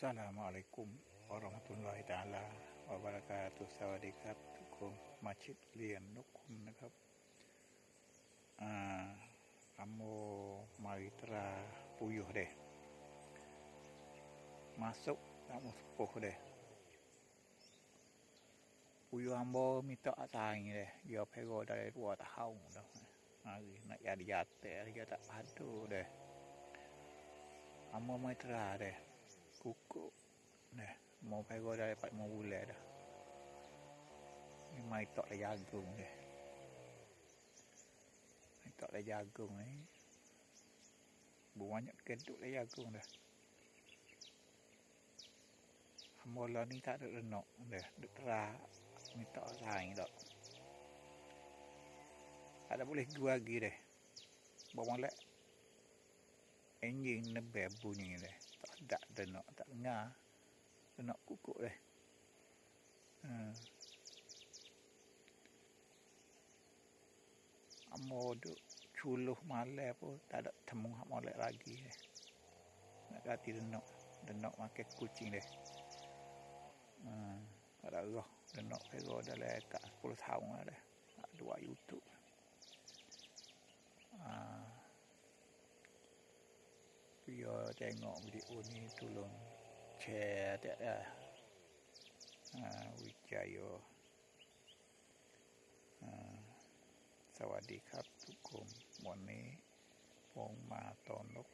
สลามอะลัยกุมอัลลอฮฺตุลลอยตาลาอับบารากาตุสวัสดีครับ ทุกคนมาชิดเรียนนกคุณนะครับอ่าอโมมาริตราปุยุเดมาสุนะมุสุกเดปุยุอัมโบมีตอตาอย่างเดยอเพโกได้รัวตาเฮาเนาะอาลีนักยาดิยาเตอริยาตะพัดดูเดอโมมาริตราเด kukuk ni mau pergi dah dapat Mau bulan dah. Memang itu lah jagung dia. Itu lah jagung ni. Banyak keduk lah jagung dah. Mula ni tak ada renok dah, duk terak. Ni tak lain tak tak ada boleh gua lagi deh bawa molek. Enjing nebe bunyi deh. Tak ada renok, tak dengar. Renok kukuk deh. Hmm. Amo duk culuh malai pun tak ada temu hak molek lagi deh. Nak ganti renok. Renok makan kucing deh. Hmm, ada roh dan nak pego dalam kat 10 tahun ada. Dua YouTube. Dia tengok video ni tolong share tak dah. Ah, Wijaya. Ah. สวัสดีครับทุกคนวันนี้ผมมาตอนนก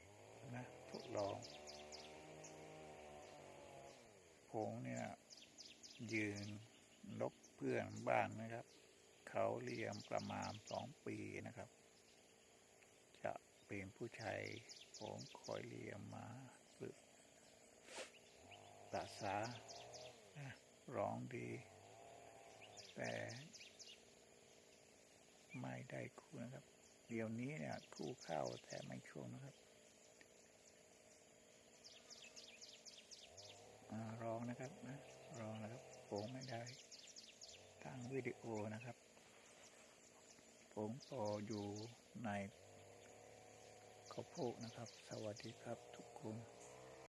นะทดลองผมเนี่ย ยืนนกเพื่อนบ้านนะครับ เขาเลี้ยงประมาณสองปีนะครับ จะเป็นผู้ชาย ผมคอยเลียมาฝึกตัษาร้องดี แต่ไม่ได้คู่นะครับ เดี๋ยวนี้เนี่ยคู่เข้าแต่ไม่ช่วงนะครับร้องนะครับนะร้องนะครับผมไม่ได้ ตั้งวิดีโอนะครับผมต่ออยู่ใน ข้าวโพดนะครับ สวัสดีครับทุกคน